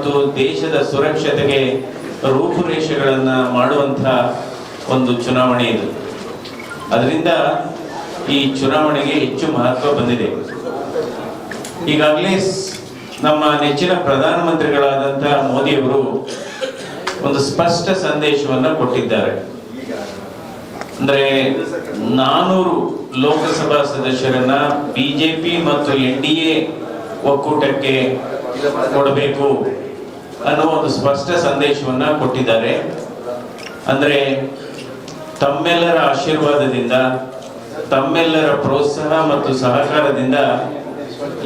ಮತ್ತು ದೇಶದ ಸುರಕ್ಷತೆಗೆ ರೂಪುರೇಷೆಗಳನ್ನ ಮಾಡುವಂತಹ ಒಂದು ಚುನಾವಣೆ ಇದು. ಅದರಿಂದ ಈ ಚುನಾವಣೆಗೆ ಹೆಚ್ಚು ಮಹತ್ವ ಬಂದಿದೆ. ಈಗಾಗಲೇ ನಮ್ಮ ನೆಚ್ಚಿನ ಪ್ರಧಾನಮಂತ್ರಿಗಳಾದಂತಹ ಮೋದಿಯವರು ಒಂದು ಸ್ಪಷ್ಟ ಸಂದೇಶವನ್ನು ಕೊಟ್ಟಿದ್ದಾರೆ. ಅಂದ್ರೆ ನಾನೂರು ಲೋಕಸಭಾ ಸದಸ್ಯರನ್ನ ಬಿಜೆಪಿ ಮತ್ತು ಎನ್ ಡಿ ಎ ಒಕ್ಕೂಟಕ್ಕೆ ಕೊಡಬೇಕು. ಅನ್ನೋ ಒಂದು ಸ್ಪಷ್ಟ ಸಂದೇಶವನ್ನ ಕೊಟ್ಟಿದ್ದಾರೆ. ಅಂದ್ರೆ ತಮ್ಮೆಲ್ಲರ ಆಶೀರ್ವಾದದಿಂದ, ತಮ್ಮೆಲ್ಲರ ಪ್ರೋತ್ಸಾಹ ಮತ್ತು ಸಹಕಾರದಿಂದ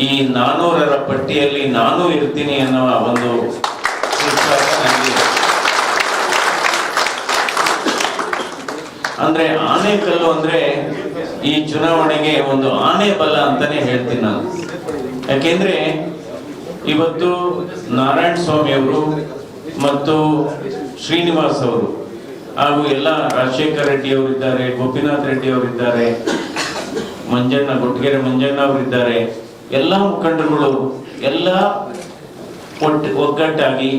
ಈ ನಾನೂರರ ಪಟ್ಟಿಯಲ್ಲಿ ನಾನು ಇರ್ತೀನಿ ಅನ್ನೋ ಒಂದು ಅಂದ್ರೆ ಆನೆಕಲ್ಲು ಅಂದ್ರೆ ಈ ಚುನಾವಣೆಗೆ ಒಂದು ಆನೆ ಬಲ ಅಂತಾನೆ ಹೇಳ್ತೀನಿ ನಾನು. ಯಾಕೆಂದ್ರೆ ಇವತ್ತು ನಾರಾಯಣ ಸ್ವಾಮಿ ಅವರು ಮತ್ತು ಶ್ರೀನಿವಾಸ್ ಅವರು ಹಾಗೂ ಎಲ್ಲ ರಾಜಶೇಖರ್ ರೆಡ್ಡಿ ಅವರಿದ್ದಾರೆ, ಗೋಪಿನಾಥ್ ರೆಡ್ಡಿ ಅವರಿದ್ದಾರೆ, ಮಂಜಣ್ಣ, ಗುಟ್ಟಗೆರೆ ಮಂಜಣ್ಣ ಅವರಿದ್ದಾರೆ. ಎಲ್ಲ ಮುಖಂಡರುಗಳು ಎಲ್ಲ ಒಟ್ಟು ಒಗ್ಗಟ್ಟಾಗಿ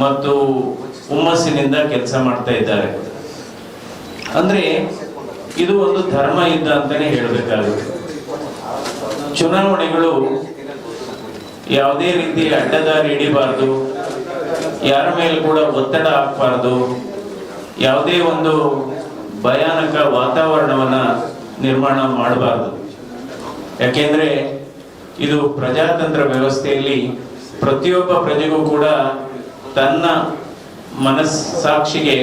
ಮತ್ತು ಹುಮ್ಮಸ್ಸಿನಿಂದ ಕೆಲಸ ಮಾಡ್ತಾ ಇದ್ದಾರೆ. ಅಂದ್ರೆ ಇದು ಒಂದು ಧರ್ಮ ಯುದ್ಧ ಅಂತಾನೆ ಹೇಳಬೇಕಾಗುತ್ತೆ. ಚುನಾವಣೆಗಳು ಯಾವುದೇ ರೀತಿ ಅಡ್ಡದಾರಿ ಹಿಡಿಬಾರ್ದು, ಯಾರ ಮೇಲೆ ಕೂಡ ಒತ್ತಡ ಹಾಕಬಾರ್ದು, ಯಾವುದೇ ಒಂದು ಭಯಾನಕ ವಾತಾವರಣವನ್ನು ನಿರ್ಮಾಣ ಮಾಡಬಾರ್ದು. ಯಾಕೆಂದರೆ ಇದು ಪ್ರಜಾತಂತ್ರ ವ್ಯವಸ್ಥೆಯಲ್ಲಿ ಪ್ರತಿಯೊಬ್ಬ ಪ್ರಜೆಗೂ ಕೂಡ ತನ್ನ ಮನಸ್ಸಾಕ್ಷಿಗೆ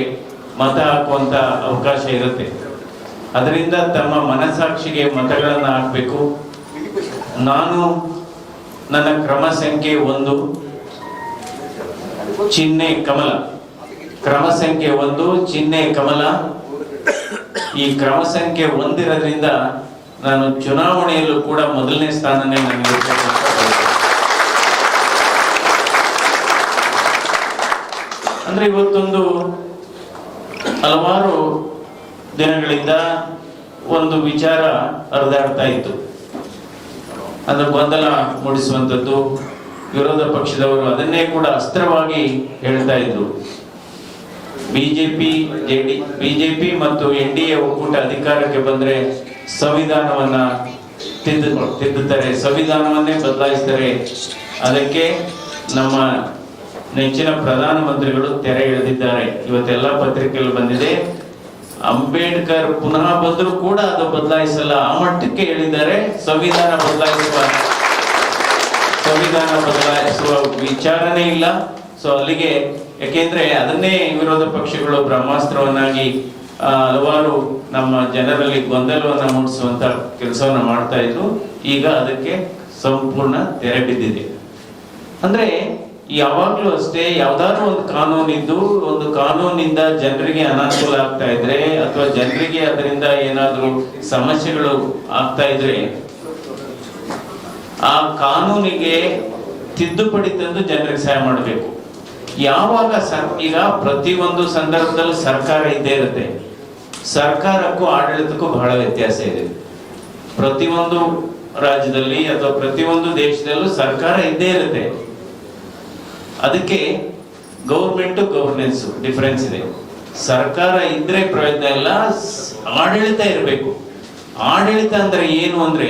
ಮತ ಹಾಕುವಂತ ಅವಕಾಶ ಇರುತ್ತೆ. ಅದರಿಂದ ತಮ್ಮ ಮನಸ್ಸಾಕ್ಷಿಗೆ ಮತಗಳನ್ನು ಹಾಕಬೇಕು. ನಾನು ನನ್ನ ಕ್ರಮ ಸಂಖ್ಯೆ ಒಂದು. ಚಿಹ್ನೆ ಕಮಲ. ಕ್ರಮ ಸಂಖ್ಯೆ ಒಂದು, ಚಿಹ್ನೆ ಕಮಲ. ಈ ಕ್ರಮ ಸಂಖ್ಯೆ ಒಂದಿರೋದ್ರಿಂದ ನಾನು ಚುನಾವಣೆಯಲ್ಲೂ ಕೂಡ ಮೊದಲನೇ ಸ್ಥಾನನೇ ನನಗೆ ಅಂದ್ರೆ ಇವತ್ತೊಂದು ಹಲವಾರು ದಿನಗಳಿಂದ ಒಂದು ವಿಚಾರ ಹರಿದಾಡ್ತಾ ಇತ್ತು. ಅಂದ್ರೆ ಗೊಂದಲ ಮೂಡಿಸುವಂಥದ್ದು ವಿರೋಧ ಪಕ್ಷದವರು ಅದನ್ನೇ ಕೂಡ ಅಸ್ತ್ರವಾಗಿ ಹೇಳ್ತಾ ಇದ್ರು. ಬಿಜೆಪಿ, ಜೆಡಿ, ಬಿಜೆಪಿ ಮತ್ತು ಎನ್ ಡಿ ಎ ಒಕ್ಕೂಟ ಅಧಿಕಾರಕ್ಕೆ ಬಂದ್ರೆ ಸಂವಿಧಾನವನ್ನ ತಿದ್ದು, ತಿದ್ದುತ್ತಾರೆ. ಸಂವಿಧಾನವನ್ನೇ ಬದಲಾಯಿಸ್ತಾರೆ. ಅದಕ್ಕೆ ನಮ್ಮ ನೆಚ್ಚಿನ ಪ್ರಧಾನಮಂತ್ರಿಗಳು ತೆರೆ ಎಳೆದಿದ್ದಾರೆ. ಇವತ್ತೆಲ್ಲ ಪತ್ರಿಕೆಯಲ್ಲಿ ಬಂದಿದೆ. ಅಂಬೇಡ್ಕರ್ ಪುನಃ ಬಂದರೂ ಕೂಡ ಅದು ಬದಲಾಯಿಸಲ್ಲ. ಆ ಮಟ್ಟಕ್ಕೆ ಹೇಳಿದ್ದಾರೆ, ಸಂವಿಧಾನ ಬದಲಾಯಿಸುವ ಸಂವಿಧಾನ ಬದಲಾಯಿಸುವ ವಿಚಾರನೇ ಇಲ್ಲ. ಸೊ ಅಲ್ಲಿಗೆ ಯಾಕೆಂದ್ರೆ ಅದನ್ನೇ ವಿರೋಧ ಪಕ್ಷಗಳು ಬ್ರಹ್ಮಾಸ್ತ್ರವನ್ನಾಗಿ ಹಲವಾರು ನಮ್ಮ ಜನರಲ್ಲಿ ಗೊಂದಲವನ್ನ ಮೂಡಿಸುವಂತ ಕೆಲಸವನ್ನ ಮಾಡ್ತಾ ಇದ್ರು. ಈಗ ಅದಕ್ಕೆ ಸಂಪೂರ್ಣ ತೆರೆ ಬಿದ್ದಿದೆ. ಅಂದ್ರೆ ಯಾವಾಗ್ಲೂ ಅಷ್ಟೇ ಯಾವ್ದಾದ್ರು ಒಂದು ಕಾನೂನು ಇದ್ದು ಒಂದು ಕಾನೂನಿಂದ ಜನರಿಗೆ ಅನಾನುಕೂಲ ಆಗ್ತಾ ಇದ್ರೆ ಅಥವಾ ಜನರಿಗೆ ಅದರಿಂದ ಏನಾದರೂ ಸಮಸ್ಯೆಗಳು ಆಗ್ತಾ ಇದ್ರೆ ಆ ಕಾನೂನಿಗೆ ತಿದ್ದುಪಡಿ ತಂದು ಜನರಿಗೆ ಸಹಾಯ ಮಾಡಬೇಕು. ಯಾವಾಗ ಸರ್, ಈಗ ಪ್ರತಿಯೊಂದು ಸಂದರ್ಭದಲ್ಲೂ ಸರ್ಕಾರ ಇದ್ದೇ ಇರುತ್ತೆ. ಸರ್ಕಾರಕ್ಕೂ ಆಡಳಿತಕ್ಕೂ ಬಹಳ ವ್ಯತ್ಯಾಸ ಇದೆ. ಪ್ರತಿಯೊಂದು ರಾಜ್ಯದಲ್ಲಿ ಅಥವಾ ಪ್ರತಿಯೊಂದು ದೇಶದಲ್ಲೂ ಸರ್ಕಾರ ಇದ್ದೇ ಇರುತ್ತೆ. ಅದಕ್ಕೆ ಗೌರ್ಮೆಂಟ್ ಗವರ್ನೆನ್ಸ್ ಡಿಫರೆನ್ಸ್ ಇದೆ. ಸರ್ಕಾರ ಇದ್ರೆ ಪ್ರಯೋಜನ ಇಲ್ಲ, ಆಡಳಿತ ಇರಬೇಕು. ಆಡಳಿತ ಅಂದ್ರೆ ಏನು ಅಂದ್ರೆ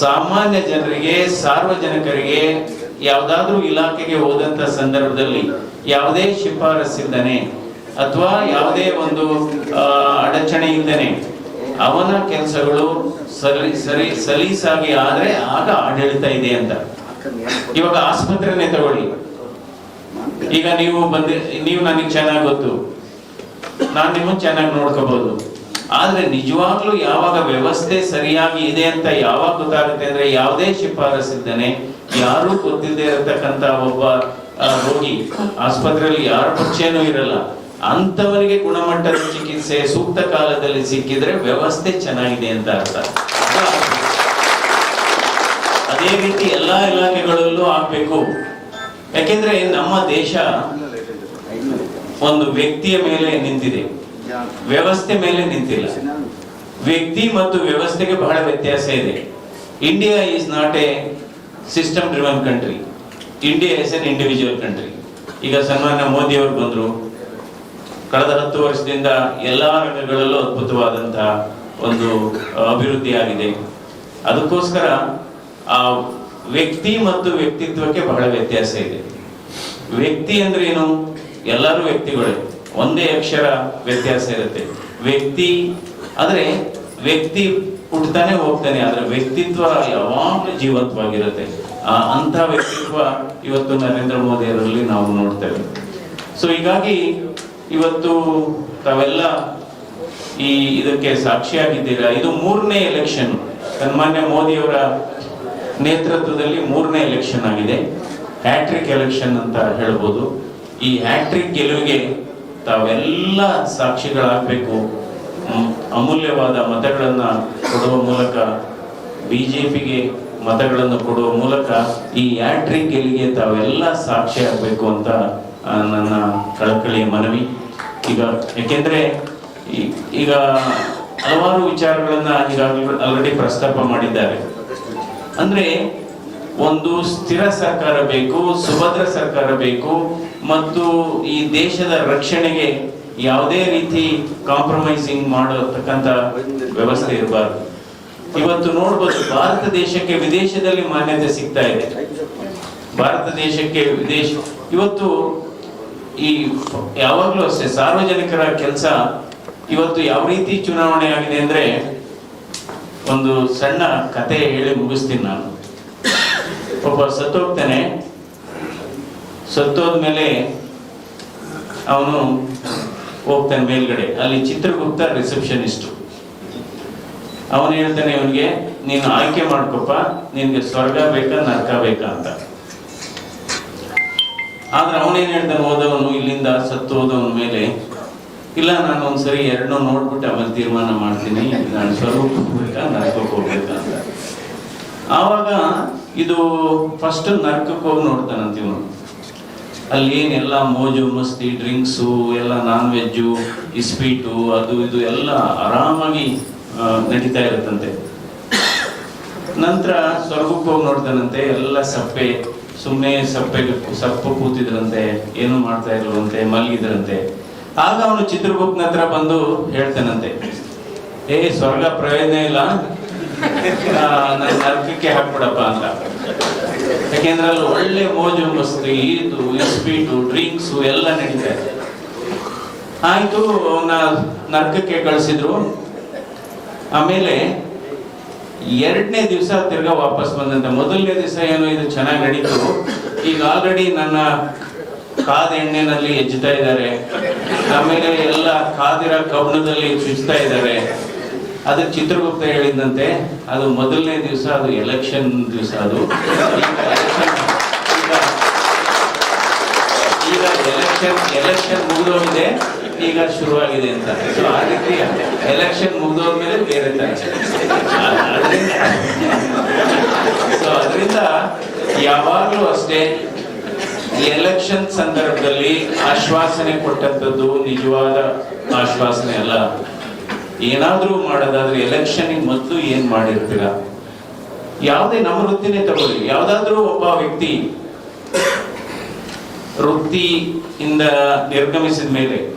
ಸಾಮಾನ್ಯ ಜನರಿಗೆ, ಸಾರ್ವಜನಿಕರಿಗೆ ಯಾವ್ದಾದ್ರೂ ಇಲಾಖೆಗೆ ಹೋದಂತ ಸಂದರ್ಭದಲ್ಲಿ ಯಾವುದೇ ಶಿಫಾರಸ್ಸಿಲ್ಲದೆ ಅಥವಾ ಯಾವುದೇ ಒಂದು ಅಡಚಣೆ ಅವನ ಕೆಲಸಗಳು ಸರಿ ಸರಿ, ಸಲೀಸಾಗಿ ಆದ್ರೆ ಆಗ ಆಡಳಿತ ಇದೆ ಅಂತ. ಇವಾಗ ಆಸ್ಪತ್ರೆನೇ ತಗೊಳ್ಳಿ. ಈಗ ನೀವು ಬಂದಿ ನೀವು ನನಗೆ ಚೆನ್ನಾಗಿ ಗೊತ್ತು. ನಾನು ನಿಮ್ಮನ್ನು ಚೆನ್ನಾಗಿ ನೋಡ್ಕೋಬಹುದು ಆದ್ರೆ ನಿಜವಾಗ್ಲೂ ಯಾವಾಗ ವ್ಯವಸ್ಥೆ ಸರಿಯಾಗಿ ಇದೆ ಅಂತ ಯಾವಾಗ ಗೊತ್ತಾಗುತ್ತೆ ಅಂದ್ರೆ ಯಾವುದೇ ಶಿಫಾರಸ್ ಇದ್ದಾನೆ ಯಾರು ಗೊತ್ತಿಲ್ಲದೆ ಇರತಕ್ಕಂತ ಒಬ್ಬ ರೋಗಿ ಆಸ್ಪತ್ರೆಯಲ್ಲಿ ಯಾರ ಪರಿಚಯನೂ ಇರಲ್ಲ. ಅಂತವರಿಗೆ ಗುಣಮಟ್ಟದ ಚಿಕಿತ್ಸೆ ಸೂಕ್ತ ಕಾಲದಲ್ಲಿ ಸಿಕ್ಕಿದ್ರೆ ವ್ಯವಸ್ಥೆ ಚೆನ್ನಾಗಿದೆ ಅಂತ ಅರ್ಥ. ಅದೇ ರೀತಿ ಎಲ್ಲಾ ಇಲಾಖೆಗಳಲ್ಲೂ ಆಗ್ಬೇಕು. ಯಾಕೆಂದ್ರೆ ನಮ್ಮ ದೇಶ ಒಂದು ವ್ಯಕ್ತಿಯ ಮೇಲೆ ನಿಂತಿದೆ. ವ್ಯವಸ್ಥೆ ಮೇಲೆ ನಿಂತಿಲ್ಲ. ವ್ಯಕ್ತಿ ಮತ್ತು ವ್ಯವಸ್ಥೆಗೆ ಬಹಳ ವ್ಯತ್ಯಾಸ ಇದೆ. India is not a system driven country India is an individual country ಈಗ ಸನ್ಮಾನ್ಯ ಮೋದಿ ಅವರು ಬಂದರು. ಕಳೆದ ಹತ್ತು ವರ್ಷದಿಂದ ಎಲ್ಲಾ ರಂಗಗಳಲ್ಲೂ ಅದ್ಭುತವಾದಂತಹ ಒಂದು ಅಭಿವೃದ್ಧಿ ಆಗಿದೆ. ಅದಕ್ಕೋಸ್ಕರ ಆ ವ್ಯಕ್ತಿ ಮತ್ತು ವ್ಯಕ್ತಿತ್ವಕ್ಕೆ ಬಹಳ ವ್ಯತ್ಯಾಸ ಇದೆ. ವ್ಯಕ್ತಿ ಅಂದ್ರೆ ಏನು? ಎಲ್ಲರೂ ವ್ಯಕ್ತಿಗಳೇ. ಒಂದೇ ಅಕ್ಷರ ವ್ಯತ್ಯಾಸ ಇರುತ್ತೆ. ವ್ಯಕ್ತಿ ಅಂದ್ರೆ ವ್ಯಕ್ತಿ ಹುಟ್ಟತಾನೆ ಹೋಗ್ತಾನೆ, ಆದ್ರೆ ವ್ಯಕ್ತಿತ್ವ ಯಾವಾಗಲೂ ಜೀವಂತವಾಗಿರುತ್ತೆ. ಆ ಅಂತ ವ್ಯಕ್ತಿತ್ವ ಇವತ್ತು ನರೇಂದ್ರ ಮೋದಿ ಅವರಲ್ಲಿ ನಾವು ನೋಡ್ತೇವೆ ಸೊ ಹೀಗಾಗಿ ಇವತ್ತು ತಾವೆಲ್ಲ ಈ ಇದಕ್ಕೆ ಸಾಕ್ಷಿಯಾಗಿದ್ದೀರಾ? ಇದು ಮೂರನೇ ಎಲೆಕ್ಷನ್ ಸನ್ಮಾನ್ಯ ಮೋದಿಯವರ ನೇತೃತ್ವದಲ್ಲಿ ಮೂರನೇ ಎಲೆಕ್ಷನ್ ಆಗಿದೆ. ಹ್ಯಾಟ್ರಿಕ್ ಎಲೆಕ್ಷನ್ ಅಂತ ಹೇಳ್ಬೋದು. ಈ ಹ್ಯಾಟ್ರಿಕ್ ಗೆಲುವಿಗೆ ತಾವೆಲ್ಲ ಸಾಕ್ಷಿಗಳಾಗಬೇಕು. ಅಮೂಲ್ಯವಾದ ಮತಗಳನ್ನು ಕೊಡುವ ಮೂಲಕ ಬಿ ಜೆ ಪಿಗೆ ಮತಗಳನ್ನು ಕೊಡುವ ಮೂಲಕ ಈ ಹ್ಯಾಟ್ರಿಕ್ ಗೆಲುವಿಗೆ ತಾವೆಲ್ಲ ಸಾಕ್ಷಿ ಆಗಬೇಕು ಅಂತ ನನ್ನ ಕಳಕಳಿಯ ಮನವಿ. ಈಗ ಯಾಕೆಂದ್ರೆ ಈ- ಈಗ ಹಲವಾರು ವಿಚಾರಗಳನ್ನು ಈಗಾಗಲೇ ಆಲ್ರೆಡಿ ಪ್ರಸ್ತಾಪ ಮಾಡಿದ್ದಾರೆ. ಅಂದ್ರೆ ಒಂದು ಸ್ಥಿರ ಸರ್ಕಾರ ಬೇಕು, ಸುಭದ್ರ ಸರ್ಕಾರ ಬೇಕು, ಮತ್ತು ಈ ದೇಶದ ರಕ್ಷಣೆಗೆ ಯಾವುದೇ ರೀತಿ ಕಾಂಪ್ರಮೈಸಿಂಗ್ ಮಾಡತಕ್ಕಂತ ವ್ಯವಸ್ಥೆ ಇರಬಾರ್ದು. ಇವತ್ತು ನೋಡ್ಬೋದು, ಭಾರತ ದೇಶಕ್ಕೆ ವಿದೇಶದಲ್ಲಿ ಮಾನ್ಯತೆ ಸಿಗ್ತಾ ಇದೆ. ಭಾರತ ದೇಶಕ್ಕೆ ವಿದೇಶ, ಇವತ್ತು ಈ ಯಾವಾಗಲೂ ಅಷ್ಟೇ ಸಾರ್ವಜನಿಕರ ಕೆಲಸ ಇವತ್ತು ಯಾವ ರೀತಿ ಚುನಾವಣೆ ಆಗಿದೆ ಅಂದ್ರೆ ಒಂದು ಸಣ್ಣ ಕತೆ ಹೇಳಿ ಮುಗಿಸ್ತೀನಿ ನಾನು. ಒಬ್ಬ ಸತ್ತೋಗ್ತಾನೆ. ಸತ್ತೋದ್ಮೇಲೆ ಅವನು ಹೋಗ್ತಾನೆ ಮೇಲ್ಗಡೆ. ಅಲ್ಲಿ ಚಿತ್ರಗುಪ್ತ ರಿಸೆಪ್ಷನಿಸ್ಟ್ ಅವನು ಹೇಳ್ತಾನೆ ಇವನಿಗೆ ನೀನು ಆಯ್ಕೆ ಮಾಡ್ಕೊಪ್ಪ, ನಿನ್ಗೆ ಸ್ವರ್ಗ ಬೇಕಾ, ನರ್ಕ ಬೇಕಾ ಅಂತ. ಆದ್ರೆ ಅವನೇನ್ ಹೇಳ್ತಾನೆ, ಹೋದವನು ಇಲ್ಲಿಂದ ಸತ್ತು ಹೋದವನ ಮೇಲೆ ಇಲ್ಲ, ನಾನು ಒಂದ್ಸರಿ ಎರಡನ್ನೂ ನೋಡ್ಬಿಟ್ಟು ಆಮೇಲೆ ತೀರ್ಮಾನ ಮಾಡ್ತೀನಿ. ನಾನು ಸ್ವರೂಪ ಹೋಗ್ಬೇಕಾ ನರಕಕ್ಕೆ ಅಂತ ಆವಾಗ ಇದು ಫಸ್ಟ್ ನರ್ಕಕ್ಕೆ ಹೋಗಿ ನೋಡ್ತಾನಂತ ಇವನು. ಅಲ್ಲಿ ಏನೆಲ್ಲ ಮೋಜು, ಮಸ್ತಿ, ಡ್ರಿಂಕ್ಸು, ಎಲ್ಲ ನಾನ್ ವೆಜ್ಜು ಇಸ್ಪೀಟು ಅದು ಇದು ಎಲ್ಲ ಆರಾಮಾಗಿ ನಡೀತಾ ಇರುತ್ತಂತೆ. ನಂತರ ಸ್ವರ್ಗಕ್ಕೆ ಹೋಗಿ ನೋಡ್ತಾನಂತೆ, ಎಲ್ಲ ಸಪ್ಪೆ ಸುಮ್ಮನೆ ಸಪ್ಪೆ ಸಪ್ಪು ಕೂತಿದ್ರಂತೆ, ಏನು ಮಾಡ್ತಾ ಇರಲ್ವಂತೆ ಮಲಗಿದ್ರಂತೆ. ಆಗ ಅವನು ಚಿತ್ರಗುಪ್ತನ ಹತ್ರ ಬಂದು ಹೇಳ್ತೇನಂತೆ, ಏ, ಸ್ವರ್ಗ ಪ್ರಯೋಜನ ಇಲ್ಲ. ನನ್ನ ನರಕಕ್ಕೆ ಹಾಕ್ಬಿಡಪ್ಪ ಅಂತ. ಯಾಕೆಂದ್ರೆ ಅಲ್ಲಿ ಒಳ್ಳೆ ಮೋಜು, ಮಸ್ತಿ ಇದು ಇಸ್ಪೀಟು ಡ್ರಿಂಕ್ಸು ಎಲ್ಲ ನಡೀತಾ ಇದೆ. ಆಯ್ತು ಅವನ ನರ್ಕಕ್ಕೆ ಕಳಿಸಿದ್ರು. ಆಮೇಲೆ ಎರಡನೇ ದಿವಸ ತಿರ್ಗಾ ವಾಪಸ್ ಬಂದಂತೆ. ಮೊದಲನೇ ದಿವಸ ಏನೋ ಇದು ಚೆನ್ನಾಗಿ ನಡೀತು. ಈಗ ಆಲ್ರೆಡಿ ನನ್ನ ಕಾದ ಎಣ್ಣೆನಲ್ಲಿ ಎಜ್ಜುತ್ತಾ ಇದ್ದಾರೆ. ಆಮೇಲೆ ಎಲ್ಲ ಕಾದಿರ ಕಬ್ಬಣದಲ್ಲಿ ಚುಚ್ತಾ ಇದ್ದಾರೆ. ಅದು ಚಿತ್ರಗುಪ್ತ ಹೇಳಿದಂತೆ, ಅದು ಮೊದಲನೇ ದಿವಸ, ಅದು ಎಲೆಕ್ಷನ್ ದಿವಸ ಅದು. ಈಗ ಎಲೆಕ್ಷನ್ ಎಲೆಕ್ಷನ್ ಮುಗಿದೋಗಿದೆ, ಈಗ ಶುರುವಾಗಿದೆ ಅಂತ. ಸೊ ಆ ರೀತಿ ಎಲೆಕ್ಷನ್ ಮುಗಿದೋದ್ಮೇಲೆ ಬೇರೆ ಸೊ, ಅದರಿಂದ ಯಾವಾಗಲೂ ಅಷ್ಟೇ ಎಲೆಕ್ಷನ್ ಸಂದರ್ಭದಲ್ಲಿ ಆಶ್ವಾಸನೆ ಕೊಟ್ಟಂತದ್ದು ನಿಜವಾದ ಆಶ್ವಾಸನೆ ಅಲ್ಲ. ಏನಾದ್ರೂ ಮಾಡೋದಾದ್ರೆ ಎಲೆಕ್ಷನ್ ಮೊದಲು ಏನ್ ಮಾಡಿರ್ತೀರ? ಯಾವುದೇ ನಮ್ಮ ವೃತ್ತಿನೇ ತಗೊಳ್ಳಿ. ಯಾವ್ದಾದ್ರೂ ಒಬ್ಬ ವ್ಯಕ್ತಿ ವೃತ್ತಿಯಿಂದ ನಿರ್ಗಮಿಸಿದ ಮೇಲೆ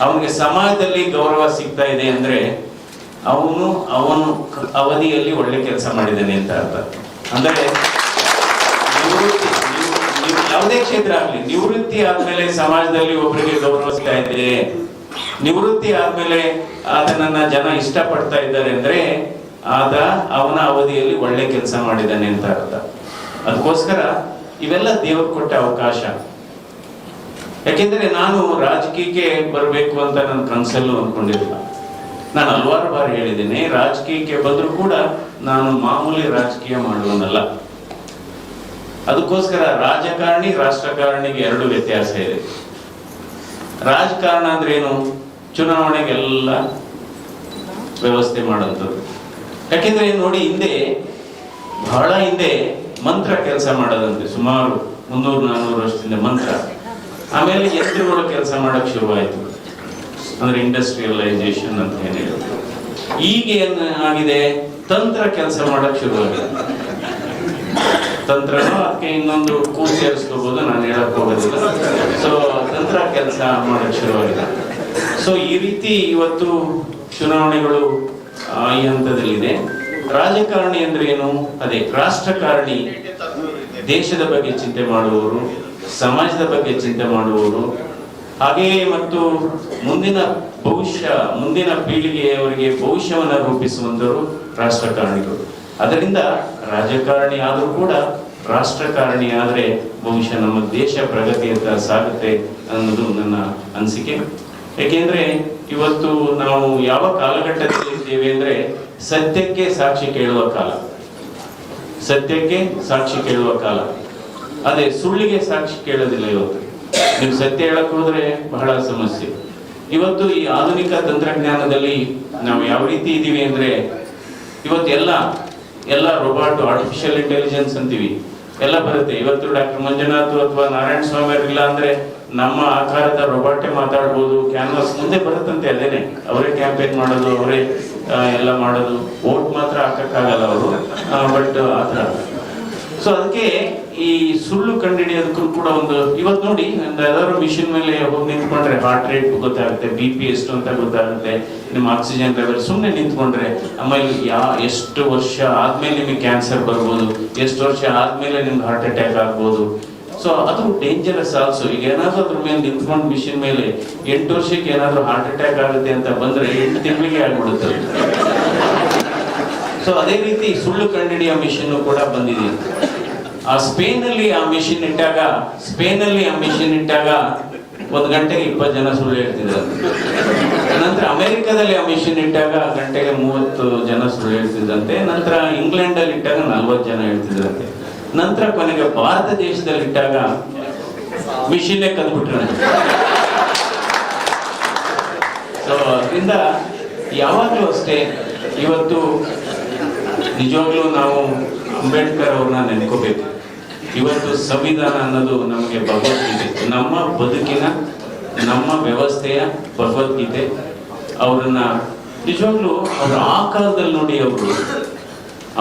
ಅವನಿಗೆ ಸಮಾಜದಲ್ಲಿ ಗೌರವ ಸಿಗ್ತಾ ಇದೆ ಅಂದ್ರೆ ಅವನು ಅವನು ಅವಧಿಯಲ್ಲಿ ಒಳ್ಳೆ ಕೆಲಸ ಮಾಡಿದ್ದಾನೆ ಅಂತ ಅರ್ಥ. ಅಂದ್ರೆ ನಿವೃತ್ತಿ ನಿವ್- ನಿವ್- ಯಾವುದೇ ಕ್ಷೇತ್ರ ಆಗ್ಲಿ, ನಿವೃತ್ತಿ ಆದ್ಮೇಲೆ ಸಮಾಜದಲ್ಲಿ ಒಬ್ಬರಿಗೆ ಗೌರವ ಸಿಗ್ತಾ ಇದೆ ನಿವೃತ್ತಿ ಆದ್ಮೇಲೆ ಆತನನ್ನ ಜನ ಇಷ್ಟಪಡ್ತಾ ಇದ್ದಾರೆ ಅಂದ್ರೆ ಆತ ಅವನ ಅವಧಿಯಲ್ಲಿ ಒಳ್ಳೆ ಕೆಲಸ ಮಾಡಿದ್ದಾನೆ ಅಂತ ಅರ್ಥ. ಅದಕ್ಕೋಸ್ಕರ ಇವೆಲ್ಲ ದೇವರು ಕೊಟ್ಟ ಅವಕಾಶ. ಯಾಕೆಂದ್ರೆ ನಾನು ರಾಜಕೀಯಕ್ಕೆ ಬರಬೇಕು ಅಂತ ನನ್ನ ಕನಸಲ್ಲೂ ಅನ್ಕೊಂಡಿರಲಿಲ್ಲ ನಾನು ಹಲವಾರು ಬಾರಿ ಹೇಳಿದ್ದೇನೆ, ರಾಜಕೀಯಕ್ಕೆ ಬಂದರೂ ಕೂಡ ನಾನು ಮಾಮೂಲಿ ರಾಜಕೀಯ ಮಾಡುವನಲ್ಲ. ಅದಕ್ಕೋಸ್ಕರ ರಾಜಕಾರಣಿ, ರಾಷ್ಟ್ರಕಾರಣಿಗೆ ಎರಡು ವ್ಯತ್ಯಾಸ ಇದೆ. ರಾಜಕಾರಣ ಅಂದ್ರೆ ಏನು? ಚುನಾವಣೆಗೆಲ್ಲ ವ್ಯವಸ್ಥೆ ಮಾಡುವಂಥದ್ದು. ಯಾಕೆಂದ್ರೆ ನೋಡಿ, ಹಿಂದೆ, ಬಹಳ ಹಿಂದೆ ಮಂತ್ರ ಕೆಲಸ ಮಾಡೋದಂತೆ. ಸುಮಾರು ಮುನ್ನೂರು ನಾನ್ನೂರು ವರ್ಷದಿಂದ ಮಂತ್ರ. ಆಮೇಲೆ ಯಂತ್ರಗಳು ಕೆಲಸ ಮಾಡಕ್ ಶುರುವಾಯಿತು. ಅಂದ್ರೆ ಇಂಡಸ್ಟ್ರಿಯಲೈಸೇಷನ್ ಅಂತ ಹೇಳಿ ಈಗ ಏನಾಗಿದೆ ತಂತ್ರ ಕೆಲಸ ಮಾಡಕ್ ಶುರುವಾಗಿದೆ. ತಂತ್ರನೋ ಅದಕ್ಕೆ ಇನ್ನೊಂದು ಕೂ ಸೇರಿಸ್ಕೋಬಹುದು ನಾನು ಹೇಳಕ್ ಹೋಗೋದಿಲ್ಲ. ಸೊ ತಂತ್ರ ಕೆಲಸ ಮಾಡಕ್ ಶುರುವಾಗಿದೆ. ಸೊ ಈ ರೀತಿ ಇವತ್ತು ಚುನಾವಣೆಗಳು ಈ ಹಂತದಲ್ಲಿದೆ. ರಾಜಕಾರಣಿ ಅಂದ್ರೆ ಏನು? ಅದೇ, ರಾಷ್ಟ್ರಕಾರಣಿ ದೇಶದ ಬಗ್ಗೆ ಚಿಂತೆ ಮಾಡುವವರು, ಸಮಾಜದ ಬಗ್ಗೆ ಚಿಂತೆ ಮಾಡುವವರು ಹಾಗೆಯೇ ಮತ್ತು ಮುಂದಿನ ಭವಿಷ್ಯ, ಮುಂದಿನ ಪೀಳಿಗೆಯವರಿಗೆ ಭವಿಷ್ಯವನ್ನು ರೂಪಿಸುವಂತವರು ರಾಷ್ಟ್ರಕಾರಣಿಗಳು. ಅದರಿಂದ ರಾಜಕಾರಣಿ ಆದರೂ ಕೂಡ ರಾಷ್ಟ್ರಕಾರಣಿ ಆದರೆ ಬಹುಶಃ ನಮ್ಮ ದೇಶ ಪ್ರಗತಿಯತ್ತ ಸಾಗುತ್ತೆ ಅನ್ನೋದು ನನ್ನ ಅನಿಸಿಕೆ. ಏಕೆಂದ್ರೆ ಇವತ್ತು ನಾವು ಯಾವ ಕಾಲಘಟ್ಟದಲ್ಲಿ ಇದ್ದೇವೆ ಅಂದ್ರೆ ಸತ್ಯಕ್ಕೆ ಸಾಕ್ಷಿ ಕೇಳುವ ಕಾಲ. ಸತ್ಯಕ್ಕೆ ಸಾಕ್ಷಿ ಕೇಳುವ ಕಾಲ. ಅದೇ ಸುಳ್ಳಿಗೆ ಸಾಕ್ಷಿ ಕೇಳೋದಿಲ್ಲ ಇವತ್ತು. ನೀವು ಸತ್ಯ ಹೇಳಕ್ ಹೋದ್ರೆ ಬಹಳ ಸಮಸ್ಯೆ. ಇವತ್ತು ಈ ಆಧುನಿಕ ತಂತ್ರಜ್ಞಾನದಲ್ಲಿ ನಾವು ಯಾವ ರೀತಿ ಇದ್ದೀವಿ ಅಂದ್ರೆ ಇವತ್ತು ಎಲ್ಲ ರೋಬಾಟ್ ಆರ್ಟಿಫಿಷಿಯಲ್ ಇಂಟೆಲಿಜೆನ್ಸ್ ಅಂತೀವಿ. ಎಲ್ಲ ಬರುತ್ತೆ. ಇವತ್ತು ಡಾಕ್ಟರ್ ಮಂಜುನಾಥ್ ಅಥವಾ ನಾರಾಯಣ ಸ್ವಾಮಿ ಅವ್ರು ಇಲ್ಲ ಅಂದ್ರೆ ನಮ್ಮ ಆಕಾರದ ರೊಬಾಟೇ ಮಾತಾಡ್ಬೋದು. ಕ್ಯಾನ್ವಾಸ್ ಮುಂದೆ ಬರುತ್ತಂತೆ ಅದೇನೆ. ಅವರೇ ಕ್ಯಾಂಪೇನ್ ಮಾಡೋದು, ಅವರೇ ಎಲ್ಲ ಮಾಡೋದು. ವೋಟ್ ಮಾತ್ರ ಹಾಕಕ್ಕಾಗಲ್ಲ ಅವರು. ಬಟ್ ಆ ಥರ. ಸೊ ಅದಕ್ಕೆ ಈ ಸುಳ್ಳು ಕಂಡುಹಿಡಿಯೋದಕ್ಕೂ ಕೂಡ ಒಂದು ಇವತ್ತು ನೋಡಿ ಯಾವ್ದಾದ್ರು ಮಿಷಿನ್ ಮೇಲೆ ಹೋಗಿ ನಿಂತ್ಕೊಂಡ್ರೆ ಹಾರ್ಟ್ ರೇಟ್ ಗೊತ್ತಾಗುತ್ತೆ ಬಿ ಪಿ ಎಷ್ಟು ಅಂತ ಗೊತ್ತಾಗುತ್ತೆ, ನಿಮ್ಮ ಆಕ್ಸಿಜನ್ ಲೆವೆಲ್ ಸುಮ್ಮನೆ ನಿಂತ್ಕೊಂಡ್ರೆ ಆಮೇಲೆ ಯಾ, ಎಷ್ಟು ವರ್ಷ ಆದ್ಮೇಲೆ ನಿಮಗೆ ಕ್ಯಾನ್ಸರ್ ಬರ್ಬೋದು, ಎಷ್ಟು ವರ್ಷ ಆದ್ಮೇಲೆ ನಿಮ್ಗೆ ಹಾರ್ಟ್ ಅಟ್ಯಾಕ್ ಆಗ್ಬೋದು. ಸೊ ಅದು ಡೇಂಜರಸ್ ಆಲ್ಸೋ ಈಗ ಏನಾದ್ರೂ ಅದ್ರ ಮೇಲೆ ನಿಂತ್ಕೊಂಡು ಮಿಷಿನ್ ಮೇಲೆ ಎಂಟು ವರ್ಷಕ್ಕೆ ಏನಾದ್ರೂ ಹಾರ್ಟ್ ಅಟ್ಯಾಕ್ ಆಗುತ್ತೆ ಅಂತ ಬಂದ್ರೆ ಎಂಟು ತಿಂಗಳಿಗೆ ಆಗ್ಬಿಡುತ್ತೆ. ಸೊ ಅದೇ ರೀತಿ ಸುಳ್ಳು ಕಂಡಿಡಿಯೋ ಮಿಷಿನ್ ಕೂಡ ಬಂದಿದೆ. ಆ ಸ್ಪೇನ್ ಅಲ್ಲಿ ಆ ಮಿಷಿನ್ ಇಟ್ಟಾಗ ಸ್ಪೇನ್ ಅಲ್ಲಿ ಆ ಮಿಷಿನ್ ಇಟ್ಟಾಗ ಒಂದು ಗಂಟೆಗೆ ಇಪ್ಪತ್ತು ಜನ ಸುಳ್ಳು ಹೇಳ್ತಿದ್ರು. ನಂತರ ಅಮೆರಿಕದಲ್ಲಿ ಆ ಮಿಷಿನ್ ಇಟ್ಟಾಗ ಗಂಟೆಗೆ ಮೂವತ್ತು ಜನ ಸುಳ್ಳು ಹೇಳ್ತಿದ್ದಂತೆ ನಂತರ ಇಂಗ್ಲೆಂಡ್ ಅಲ್ಲಿ ಇಟ್ಟಾಗ ನಲ್ವತ್ತು ಜನ ಹೇಳ್ತಿದ್ರಂತೆ. ನಂತರ ಕೊನೆಗೆ ಭಾರತ ದೇಶದಲ್ಲಿ ಇಟ್ಟಾಗ ಮಿಷಿನ್ನೇ ಕದ್ಬಿಟ್ರಂತೆ ಸೊ ಅದರಿಂದ ಯಾವಾಗಲೂ ಅಷ್ಟೇ, ಇವತ್ತು ನಿಜವಾಗ್ಲೂ ನಾವು ಅಂಬೇಡ್ಕರ್ ಅವ್ರನ್ನ ನೆನ್ಕೋಬೇಕು. ಇವತ್ತು ಸಂವಿಧಾನ ಅನ್ನೋದು ನಮಗೆ ಭಗವದ್ಗೀತೆ. ನಮ್ಮ ಬದುಕಿನ, ನಮ್ಮ ವ್ಯವಸ್ಥೆಯ ಭಗವದ್ಗೀತೆ. ಅವರನ್ನ ನಿಜವಾಗ್ಲೂ ಅವರು ಆ ಕಾಲದಲ್ಲಿ ನೋಡಿ ಅವರು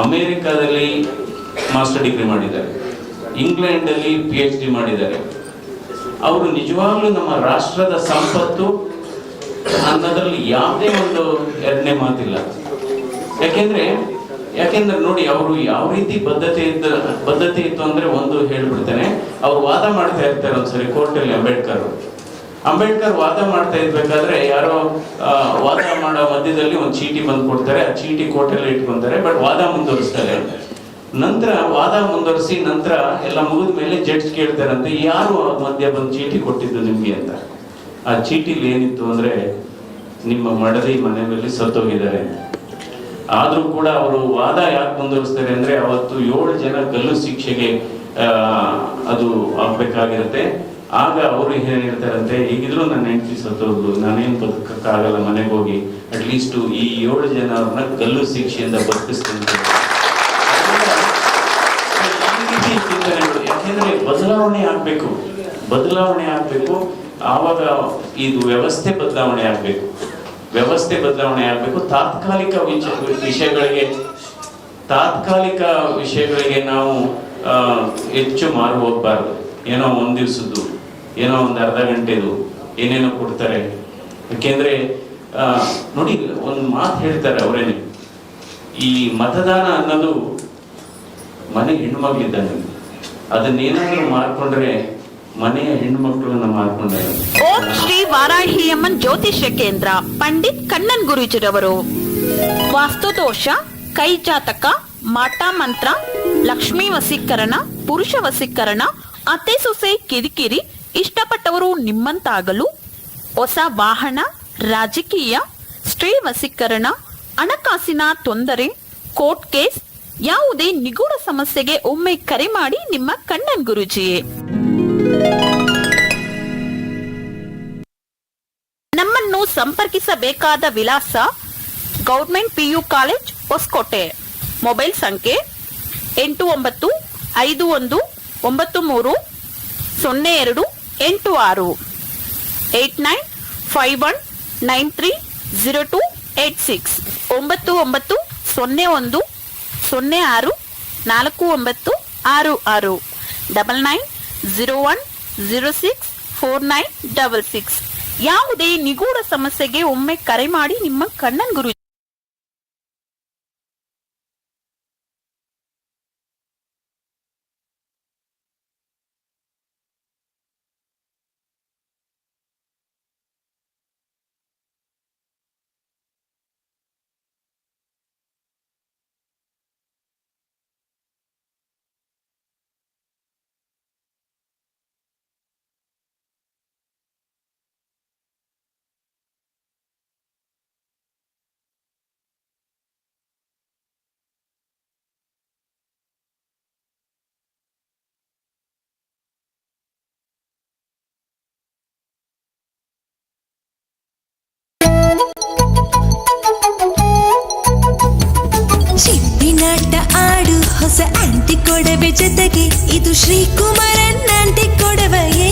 ಅಮೇರಿಕಾದಲ್ಲಿ ಮಾಸ್ಟರ್ ಡಿಗ್ರಿ ಮಾಡಿದ್ದಾರೆ. ಇಂಗ್ಲೆಂಡಲ್ಲಿ ಪಿ ಎಚ್ ಡಿ ಮಾಡಿದ್ದಾರೆ. ಅವರು ನಿಜವಾಗ್ಲೂ ನಮ್ಮ ರಾಷ್ಟ್ರದ ಸಂಪತ್ತು ಅನ್ನೋದ್ರಲ್ಲಿ ಯಾವುದೇ ಒಂದು ಎರಡನೇ ಮಾತಿಲ್ಲ. ಯಾಕೆಂದ್ರೆ ಯಾಕೆಂದ್ರೆ ನೋಡಿ, ಅವರು ಯಾವ ರೀತಿ ಬದ್ಧತೆ ಇದ್ದ, ಬದ್ಧತೆ ಇತ್ತು ಅಂದ್ರೆ ಒಂದು ಹೇಳ್ಬಿಡ್ತೇನೆ, ಅವ್ರು ವಾದ ಮಾಡ್ತಾ ಇರ್ತಾರೆ ಒಂದ್ಸರಿ ಕೋರ್ಟಲ್ಲಿ ಅಂಬೇಡ್ಕರ್ ಅಂಬೇಡ್ಕರ್ ವಾದ ಮಾಡ್ತಾ ಇರ್ಬೇಕಾದ್ರೆ ಯಾರೋ ವಾದ ಮಾಡೋ ಮಧ್ಯದಲ್ಲಿ ಒಂದು ಚೀಟಿ ಬಂದು ಕೊಡ್ತಾರೆ ಆ ಚೀಟಿ ಕೋರ್ಟಲ್ಲಿ ಇಟ್ಕೊಂತಾರೆ, ಬಟ್ ವಾದ ಮುಂದುವರಿಸ್ತಾರೆ ನಂತರ ವಾದ ಮುಂದುವರಿಸಿ ನಂತರ ಎಲ್ಲ ಮುಗಿದ ಮೇಲೆ ಜಡ್ಜ್ ಕೇಳ್ತಾರಂತೆ, ಯಾರು ಮಧ್ಯ ಬಂದು ಚೀಟಿ ಕೊಟ್ಟಿದ್ದು ನಿಮ್ಗೆ ಅಂತ. ಆ ಚೀಟಿಲಿ ಏನಿತ್ತು ಅಂದ್ರೆ, ನಿಮ್ಮ ಮಡದಿ ಮನೆಯಲ್ಲಿ ಸತ್ತೋಗಿದ್ದಾರೆ ಆದ್ರೂ ಕೂಡ ಅವರು ವಾದ ಯಾಕೆ ಮುಂದುವರಿಸ್ತಾರೆ ಅಂದ್ರೆ ಅವತ್ತು ಏಳು ಜನ ಗಲ್ಲು ಶಿಕ್ಷೆಗೆ ಅದು ಆಗ್ಬೇಕಾಗಿರುತ್ತೆ. ಆಗ ಅವರು ಏನ್ ಹೇಳ್ತಾರಂತೆ ಹೇಗಿದ್ರು ನನ್ನ ಹೆಂಡತಿ ಸತ್ತೋದು ನಾನೇನು ಬದುಕಕ್ಕಾಗಲ್ಲ, ಮನೆಗೆ ಹೋಗಿ ಅಟ್ಲೀಸ್ಟ್ ಈ ಏಳು ಜನ ಅವ್ರನ್ನ ಗಲ್ಲು ಶಿಕ್ಷೆಯಿಂದ ಬದುಕಿಸ್ತೀನಿ ಯಾಕೆಂದ್ರೆ ಬದಲಾವಣೆ ಆಗ್ಬೇಕು. ಬದಲಾವಣೆ ಆಗ್ಬೇಕು. ಆವಾಗ ಇದು ವ್ಯವಸ್ಥೆ ಬದಲಾವಣೆ ಆಗ್ಬೇಕು. ವ್ಯವಸ್ಥೆ ಬದಲಾವಣೆ ಆಗಬೇಕು. ತಾತ್ಕಾಲಿಕ ವಿಷಯಗಳಿಗೆ ತಾತ್ಕಾಲಿಕ ವಿಷಯಗಳಿಗೆ ನಾವು ಹೆಚ್ಚು ಮಾರು ಹೋಗ್ಬಾರ್ದು. ಏನೋ ಒಂದು ದಿವ್ಸದ್ದು, ಏನೋ ಒಂದು ಅರ್ಧ ಗಂಟೆದು ಏನೇನೋ ಕೊಡ್ತಾರೆ. ಯಾಕೆಂದ್ರೆ ನೋಡಿ, ಒಂದು ಮಾತು ಹೇಳ್ತಾರೆ ಅವರೇನೆ. ಈ ಮತದಾನ ಅನ್ನೋದು ಮನೆ ಹೆಣ್ಮಗಳಿದ್ದಂಗೆ ಅದನ್ನೇನಾದ್ರೂ ಮಾರ್ಕೊಂಡ್ರೆ ಮನೆಯ ಹೆಣ್ಮಕ್ಳನ್ನ ಶ್ರೀ ವಾರಾಹಿಯಮ್ಮನ್ ಜ್ಯೋತಿಷ್ಯ ಕೇಂದ್ರ, ಪಂಡಿತ್ ಕಣ್ಣನ್ ಗುರೂಜಿರವರು. ವಾಸ್ತುದೋಷ ಕೈ ಜಾತಕ ಮಾಟ ಮಂತ್ರ, ಲಕ್ಷ್ಮೀ ವಸೀಕರಣ, ಪುರುಷ ವಸೀಕರಣ ಅತ್ತೆ ಸೊಸೆ ಕಿರಿಕಿರಿ, ಇಷ್ಟಪಟ್ಟವರು ನಿಮ್ಮಂತಾಗಲು. ಹೊಸ ವಾಹನ, ರಾಜಕೀಯ, ಸ್ತ್ರೀ ವಸೀಕರಣ, ಹಣಕಾಸಿನ ತೊಂದರೆ, ಕೋರ್ಟ್ ಕೇಸ್, ಯಾವುದೇ ನಿಗೂಢ ಸಮಸ್ಯೆಗೆ ಒಮ್ಮೆ ಕರೆ ಮಾಡಿ ನಿಮ್ಮ ಕಣ್ಣನ್ ಗುರುಜಿಯೇ. ಸಂಪರ್ಕಿಸಬೇಕಾದ ವಿಳಾಸ government PU college Hosakote. Mobile ಸಂಖ್ಯೆ ಎಂಟು ಒಂಬತ್ತು ಐದು ಒಂದು ಒಂಬತ್ತು ಮೂರು ಸೊನ್ನೆ ಎರಡು ಎಂಟು ಆರು. Eight nine five one nine three zero two eight six. ಒಂಬತ್ತು ಒಂಬತ್ತು ಸೊನ್ನೆ ಒಂದು ಸೊನ್ನೆ ಆರು ನಾಲ್ಕು ಒಂಬತ್ತು ಆರು ಆರು. Double nine zero one zero six four nine double six. ಯಾವುದೇ ನಿಗೂಢ ಸಮಸ್ಯೆಗೆ ಒಮ್ಮೆ ಕರೆ ಮಾಡಿ ನಿಮ್ಮ ಕಣ್ಣನ್ ಗುರು ಹೊಸ ಜೊತೆಗೆ ಇದು ಶ್ರೀಕುಮಾರನ್ ಆಂಟಿ ಕೊಡವೆಯೇ?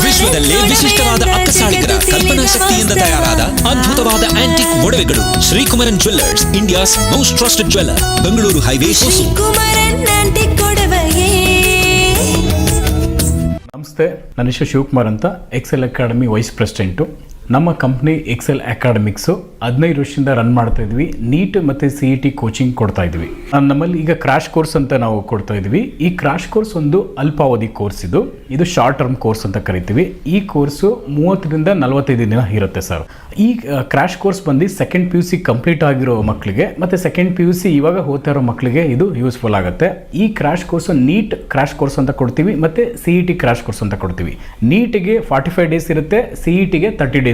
ವಿಶ್ವದಲ್ಲೇ ವಿಶಿಷ್ಟವಾದ ಅಕ್ಕಸಾಲಿಗರ ಕಲ್ಪನಾ ಶಕ್ತಿಯಿಂದ ತಯಾರಾದ ಅದ್ಭುತವಾದ antique ಒಡವೆಗಳು Srikumaran jewellers India's most trusted jeweller Bengaluru highway ನಮಸ್ತೆ ನನ್ನ ಹೆಸರು ಶಿವಕುಮಾರ್ ಅಂತ ಎಕ್ಸೆಲ್ ಅಕಾಡೆಮಿ ವೈಸ್ ಪ್ರೆಸಿಡೆಂಟು ನಮ್ಮ ಕಂಪ್ನಿ ಎಕ್ಸೆಲ್ ಅಕಾಡೆಮಿಕ್ಸು ಹದಿನೈದು ವರ್ಷದಿಂದ ರನ್ ಮಾಡ್ತಾ ಇದ್ವಿ, ನೀಟ್ ಮತ್ತು ಸಿ ಇ ಟಿ ಕೋಚಿಂಗ್ ಕೊಡ್ತಾ ಇದ್ವಿ. ನಮ್ಮಲ್ಲಿ ಈಗ ಕ್ರಾಶ್ ಕೋರ್ಸ್ ಅಂತ ನಾವು ಕೊಡ್ತಾ ಇದ್ವಿ. ಈ ಕ್ರಾಶ್ ಕೋರ್ಸ್ ಒಂದು ಅಲ್ಪಾವಧಿ ಕೋರ್ಸ್ ಇದು. ಇದು ಶಾರ್ಟ್ ಟರ್ಮ್ ಕೋರ್ಸ್ ಅಂತ ಕರಿತೀವಿ. ಈ ಕೋರ್ಸು ಮೂವತ್ತರಿಂದ ನಲವತ್ತೈದು ದಿನ ಇರುತ್ತೆ ಸರ್ ಈ ಕ್ರಾಶ್ ಕೋರ್ಸ್ ಬಂದು second P U C complete ಆಗಿರೋ ಮಕ್ಕಳಿಗೆ ಮತ್ತು ಸೆಕೆಂಡ್ ಪಿ ಯು ಸಿ ಇವಾಗ ಓದ್ತಾ ಇರೋ ಮಕ್ಕಳಿಗೆ ಇದು ಯೂಸ್ಫುಲ್ ಆಗುತ್ತೆ. ಈ crash course NEET crash course ಅಂತ ಕೊಡ್ತೀವಿ ಮತ್ತು C E T crash course ಅಂತ ಕೊಡ್ತೀವಿ. ನೀಟಿಗೆ ಫಾರ್ಟಿ ಫೈವ್ ಡೇಸ್ ಇರುತ್ತೆ, ಸಿ ಇ ಟಿಗೆ ತರ್ಟಿ ಡೇಸ್